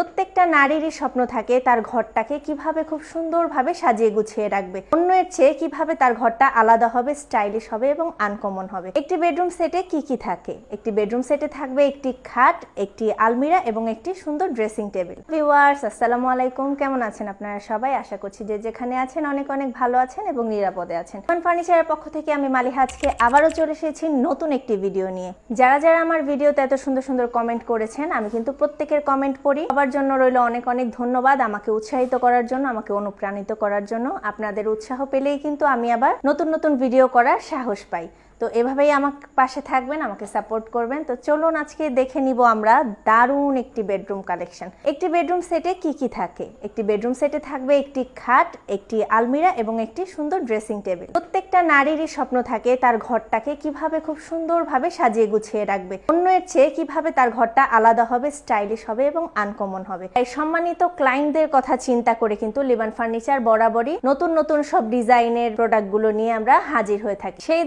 প্রত্যেকটা নারীরই স্বপ্ন থাকে তার ঘরটাকে কীভাবে খুব সুন্দরভাবে সাজিয়ে গুছিয়ে রাখবে। অন্যের চেয়ে কীভাবে তার ঘরটা আলাদা হবে স্টাইলিশ হবে এবং আনকমন হবে। একটি বেডরুম সেটে কি কি থাকে? একটি বেডরুম সেটে থাকবে একটি খাট, একটি আলমিরা এবং একটি সুন্দর ড্রেসিং টেবিল ভিউয়ার্স আসসালামু আলাইকুম। কেমন আছেন আপনারা সবাই? আশা করছি যে যেখানে আছেন অনেক অনেক ভালো আছেন এবং নিরাপদে আছেন। ফার্নিচারের পক্ষ থেকে আমি মালিহা আজকে আবারও চলে এসেছি নতুন একটি ভিডিও নিয়ে। যারা যারা আমার ভিডিওতে এত সুন্দর সুন্দর কমেন্ট করেছেন, আমি কিন্তু প্রত্যেকের কমেন্ট পড়ি। সবার জন্য রইল অনেক অনেক ধন্যবাদ আমাকে উৎসাহিত করার জন্য, আমাকে অনুপ্রাণিত করার জন্য। আপনাদের উৎসাহ পেলেই কিন্তু আমি আবার নতুন নতুন ভিডিও করার সাহস পাই। তো এভাবেই আমার পাশে থাকবেন, আমাকে সাপোর্ট করবেন। তো চলুন আজকে দেখে নিব আমরা দারুণ একটি বেডরুম কালেকশন একটি বেডরুম সেটে কি কি থাকে? একটি বেডরুম সেটে থাকবে একটি খাট, একটি আলমিরা এবং একটি সুন্দর ড্রেসিং টেবিল প্রত্যেকটা নারীরই স্বপ্ন থাকে তার ঘরটাকে কীভাবে খুব সুন্দরভাবে সাজিয়ে গুছিয়ে রাখবে। অন্যের চেয়ে কীভাবে তার ঘরটা আলাদা হবে স্টাইলিশ হবে এবং আনকমন হবে। তাই সম্মানিত ক্লায়েন্টদের কথা চিন্তা করে কিন্তু লিবান ফার্নিচার বরাবরই নতুন নতুন সব ডিজাইনের প্রোডাক্টগুলো নিয়ে আমরা হাজির হয়ে থাকি। সেই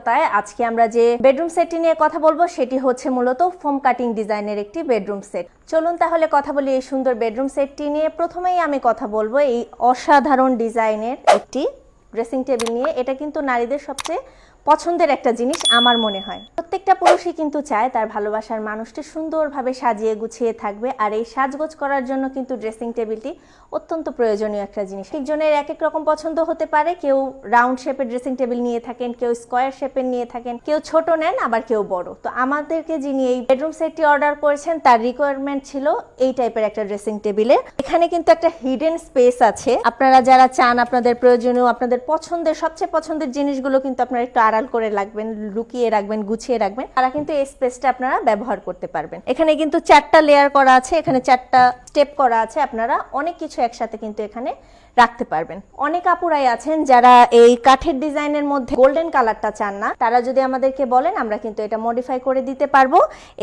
ধারাবাহিকতায় আজকে আমরা যে বেডরুম সেটটি নিয়ে কথা বলব, সেটি হচ্ছে মূলত ফোম কাটিং ডিজাইনের একটি বেডরুম সেট চলুন তাহলে কথা বলি এই সুন্দর বেডরুম সেটটি নিয়ে। প্রথমেই আমি কথা বলব এই অসাধারণ ডিজাইনের একটি ড্রেসিং টেবিল নিয়ে। এটা কিন্তু নারীদের সবচেয়ে পছন্দের একটা জিনিস আমার মনে হয়। প্রত্যেকটা পুরুষই কিন্তু চায় তার ভালোবাসার মানুষটি সুন্দরভাবে সাজিয়ে গুছিয়ে থাকবে আর এই সাজগোজ করার জন্য কিন্তু ড্রেসিং টেবিলটি অত্যন্ত প্রয়োজনীয় একটা জিনিস। একজনের এক এক রকম পছন্দ হতে পারে, কেউ রাউন্ড শেপের ড্রেসিং টেবিল নিয়ে থাকেন, কেউ স্কোয়ার শেপের নিয়ে থাকেন, কেউ ছোট নেন, আবার কেউ বড়। তো আমাদেরকে যিনি এই বেডরুম সেটটি অর্ডার করেছেন, তার রিকোয়ারমেন্ট ছিল এই টাইপের একটা ড্রেসিং টেবিলে। এখানে কিন্তু একটা হিডেন স্পেস আছে। আপনারা যারা চান আপনাদের প্রয়োজনীয়, আপনাদের পছন্দের, সবচেয়ে পছন্দের জিনিসগুলো কিন্তু আপনারা একটু আড়াল করে রাখবেন, লুকিয়ে রাখবেন, গুছিয়ে রাখবেন, তারা কিন্তু এই স্পেসটা আপনারা ব্যবহার করতে পারবেন। এখানে কিন্তু চারটা লেয়ার করা আছে, এখানে চারটা স্টেপ করা আছে, আপনারা অনেক কিছু একসাথে কিন্তু এখানে রাখতে পারবেন। অনেক আপুরাই আছেন যারা এই কাঠের ডিজাইনের মধ্যে গোল্ডেন কালারটা চান না, তারা যদি আমাদেরকে বলেন, আমরা কিন্তু এটা মডিফাই করে দিতে পারব।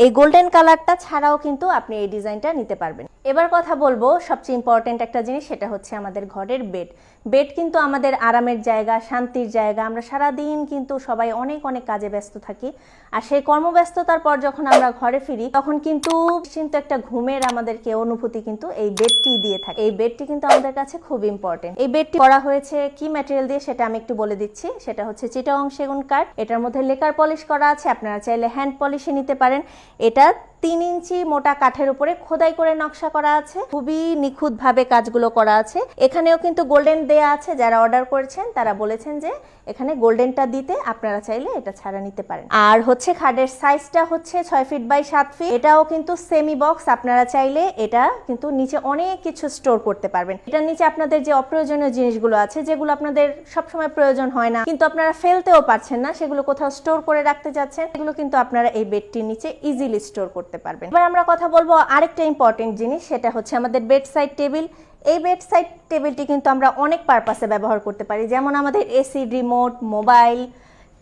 এই গোল্ডেন কালারটা ছাড়াও কিন্তু আপনি এই ডিজাইনটা নিতে পারবেন। এবার কথা বলব, সবচেয়ে ইম্পর্টেন্ট একটা জিনিস, সেটা হচ্ছে আমাদের ঘরের বেড বেড কিন্তু আমাদের আরামের জায়গা, শান্তির জায়গা, আমরা সারা দিন কিন্তু সবাই অনেক অনেক কাজে ব্যস্ত থাকি। আর সেই কর্মব্যস্ততার পর যখন আমরা ঘরে ফিরি, তখন কিন্তু কিন্তু একটা ঘুমের আমাদেরকে অনুভূতি কিন্তু এই বেডটি দিয়ে থাকে। এই বেডটি কিন্তু আমাদের কাছে খুব ইম্পর্টেন্ট এই বেডটি করা হয়েছে কি ম্যাটেরিয়াল দিয়ে সেটা আমি একটু বলে দিচ্ছি। সেটা হচ্ছে চিটাং সেগুন কাঠ। এটার মধ্যে লেকার পলিশ করা আছে। আপনারা চাইলে হ্যান্ড পলিশে নিতে পারেন। এটা তিন ইঞ্চি মোটা কাঠের উপরে খোদাই করে নকশা করা আছে। খুবই নিখুঁত ভাবে কাজগুলো করা আছে। এখানেও কিন্তু গোল্ডেন দেয়া আছে, যারা অর্ডার করেছেন তারা বলেছেন যে এখানে গোল্ডেনটা দিতে আপনারা চাইলে এটা ছাড়া নিতে পারেন। আর হচ্ছে খাটের সাইজটা হচ্ছে ছয় ফিট বাই সাত ফিট। এটাও কিন্তু সেমি বক্স, আপনারা চাইলে এটা কিন্তু নিচে অনেক কিছু স্টোর করতে পারবেন। এটার নিচে আপনাদের যে অপ্রয়োজনীয় জিনিসগুলো আছে, যেগুলো আপনাদের সবসময় প্রয়োজন হয় না, কিন্তু আপনারা ফেলতেও পারছেন না, সেগুলো কোথাও স্টোর করে রাখতে যাচ্ছেন, এগুলো কিন্তু আপনারা এই বেডটির নিচে ইজিলি স্টোর করতে পারবেন। এবার আমরা কথা বলব আরেকটা ইম্পর্টেন্ট জিনিস, সেটা হচ্ছে আমাদের বেডসাইড টেবিল এই বেডসাইড টেবিলটি কিন্তু আমরা অনেক পারপাসে ব্যবহার করতে পারি। যেমন আমাদের এসি রিমোট মোবাইল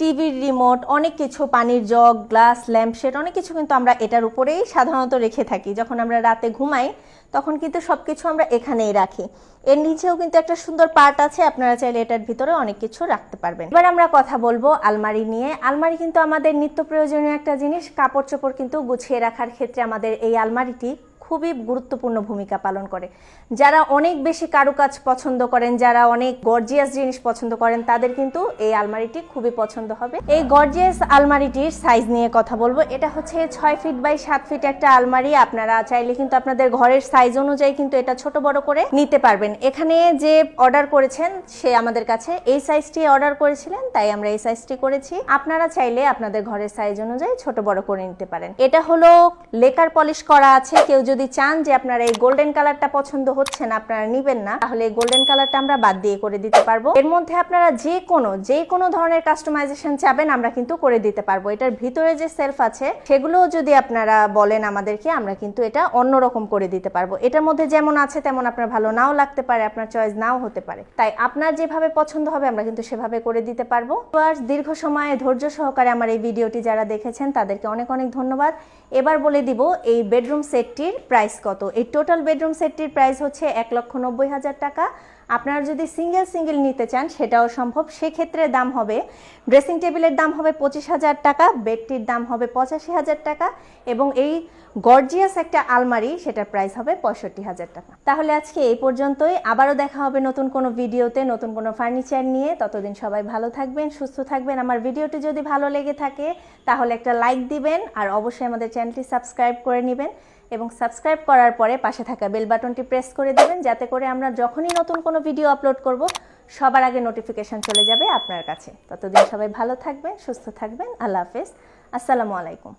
টিভির রিমোট অনেক কিছু, পানির জগ গ্লাস ল্যাম্পশেড অনেক কিছু কিন্তু আমরা এটার উপরেই সাধারণত রেখে থাকি। যখন আমরা রাতে ঘুমাই তখন কিন্তু সব কিছু আমরা এখানেই রাখি। এর নিচেও কিন্তু একটা সুন্দর পার্ট আছে, আপনারা চাইলে এটার ভিতরে অনেক কিছু রাখতে পারবেন। এবার আমরা কথা বলব আলমারি নিয়ে। আলমারি কিন্তু আমাদের নিত্য প্রয়োজনীয় একটা জিনিস, কাপড় চোপড় কিন্তু গুছিয়ে রাখার ক্ষেত্রে আমাদের এই আলমারিটি খুবই গুরুত্বপূর্ণ ভূমিকা পালন করে। যারা অনেক বেশি কারুকাজ পছন্দ করেন, যারা অনেক গর্জিয়াস জিনিস পছন্দ করেন, তাদের কিন্তু এই আলমারিটি খুবই পছন্দ হবে। এই গর্জিয়াস আলমারিটির সাইজ নিয়ে কথা বলব। এটা হচ্ছে ছয় ফিট বাই সাত ফিট একটা আলমারি। আপনারা চাইলে কিন্তু আপনাদের ঘরের সাইজ অনুযায়ী কিন্তু এটা ছোট বড় করে নিতে পারবেন। এখানে যে অর্ডার করেছেন, সে আমাদের কাছে এই সাইজটি অর্ডার করেছিলেন, তাই আমরা এই সাইজটি করেছি। আপনারা চাইলে আপনাদের ঘরের সাইজ অনুযায়ী ছোট বড় করে নিতে পারেন। এটা হলো লেকার পলিশ করা আছে। কেউ যদি চান যে আপনারা এই গোল্ডেন কালারটা পছন্দ হচ্ছে না, আপনারা নিবেন না, তাহলে এই গোল্ডেন কালারটা আমরা বাদ দিয়ে করে দিতে পারব। এর মধ্যে আপনারা যে কোনো যে কোনো ধরনের কাস্টমাইজেশন চাবেন, আমরা কিন্তু করে দিতে পারব। এটার ভিতরে যে সেলফ আছে সেগুলো যদি আপনারা বলেন আমাদেরকে, আমরা কিন্তু এটা অন্যরকম করে দিতে পারব। এটার মধ্যে যেমন আছে, তেমন আপনার ভালো নাও লাগতে পারে, আপনার চয়েস নাও হতে পারে। তাই আপনার যেভাবে পছন্দ হবে, আমরা কিন্তু সেভাবে করে দিতে পারব। দীর্ঘ সময়ে ধৈর্য সহকারে আমার এই ভিডিওটি যারা দেখেছেন, তাদেরকে অনেক অনেক ধন্যবাদ। এবার বলে দিব এই বেডরুম সেটটির প্রাইস কত? এই টোটাল বেডরুম সেটটির প্রাইস হচ্ছে এক লক্ষ নব্বই হাজার টাকা। আপনারা যদি সিঙ্গেল সিঙ্গেল নিতে চান, সেটাও সম্ভব। সেক্ষেত্রে দাম হবে ড্রেসিং টেবিলের দাম হবে পঁচিশ হাজার টাকা বেডটির দাম হবে পঁচাশি হাজার টাকা এবং এই গর্জিয়াস একটা আলমারি, সেটার প্রাইস হবে পঁয়ষট্টি হাজার টাকা। তাহলে আজকে এই পর্যন্তই। আবারও দেখা হবে নতুন কোনো ভিডিওতে, নতুন কোনো ফার্নিচার নিয়ে। ততদিন সবাই ভালো থাকবেন, সুস্থ থাকবেন। আমার ভিডিওটি যদি ভালো লেগে থাকে, তাহলে একটা লাইক দিবেন আর অবশ্যই আমাদের চ্যানেলটি সাবস্ক্রাইব করে নেবেন। এবং সাবস্ক্রাইব করার পরে পাশে থাকা বেল বাটনটি প্রেস করে দেবেন, যাতে করে আমরা যখনই নতুন কোনো ভিডিও আপলোড করব, সবার আগে নোটিফিকেশান চলে যাবে আপনার কাছে। ততদিন সবাই ভালো থাকবেন, সুস্থ থাকবেন, আল্লাহ হাফেজ। আসসালামু আলাইকুম।